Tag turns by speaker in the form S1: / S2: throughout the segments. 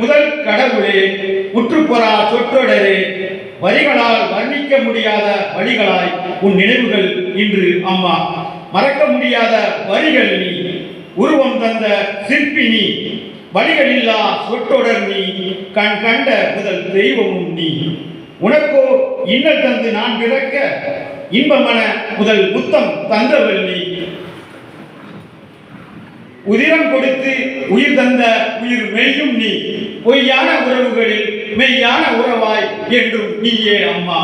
S1: முதல் கடவுளே உற்றுப்பொறா சொற்றொடரே வரிகளால் வர்ணிக்க முடியாத வழிகளாய் உன் நினைவுகள் இன்று அம்மா. மறக்க முடியாத வரிகள் நீ உருவம் தந்த சிற்பி நீ வழிகளில்லா சொற்றொடர் நீ கண் கண்ட முதல் தெய்வமும் நீ. உனக்கோ இன்னல் தந்து நான் பிறக்க இன்பமன முதல் முத்தம் தந்தவள் நீ. உதிரம் கொடுத்து உயிர் தந்த உயிர் மெய்யும் நீ. பொய்யான உறவுகளில் மெய்யான உறவாய் என்றும் நீயே அம்மா.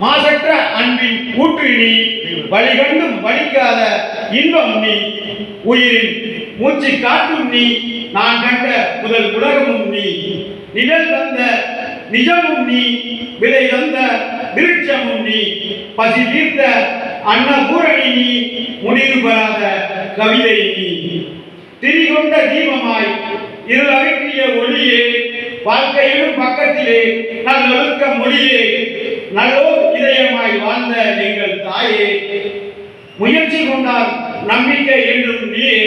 S1: மாசற்ற அன்பின் ஊற்று நீ வழிகண்டும் வலிக்காத இன்பம் நீ. உயிரின் மூச்சு காட்டும் நீ நான் கண்ட முதல் உலகமும் நீ. நிழல் தந்த நிஜமும் நீ விதை தந்த விருட்சமும் நீ. பசி தீர்த்த அன்னபூரணி நீ முடிவு பெறாத கவிதை நீ. திரிகொண்ட தீபமாய் இருளகற்றிய ஒளியே வாழ்க்கையிலும் பக்கத்திலே நல்லொழுக்க மொழியே நல்லோர் இதயமாய் வாழ்ந்த எங்கள் தாயே. முயற்சி கொண்டால் நம்பிக்கை என்றும் நீயே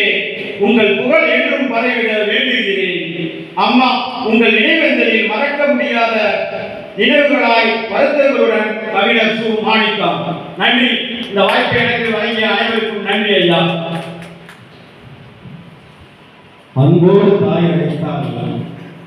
S1: உங்கள் புகழ் என்றும் பரவிட வேண்டுகிறேன். அம்மா உங்கள் நினைவேந்தலில் மறக்க முடியாத நினைவுகளாய் வருத்தங்களுடன் கவிஞர் சு மாணிக்கம். நன்றி. இந்த வாய்ப்பை எனக்கு வழங்கிய அனைவருக்கும் நன்றி ஐயா.
S2: அன்போடு தாய் அழைத்தால்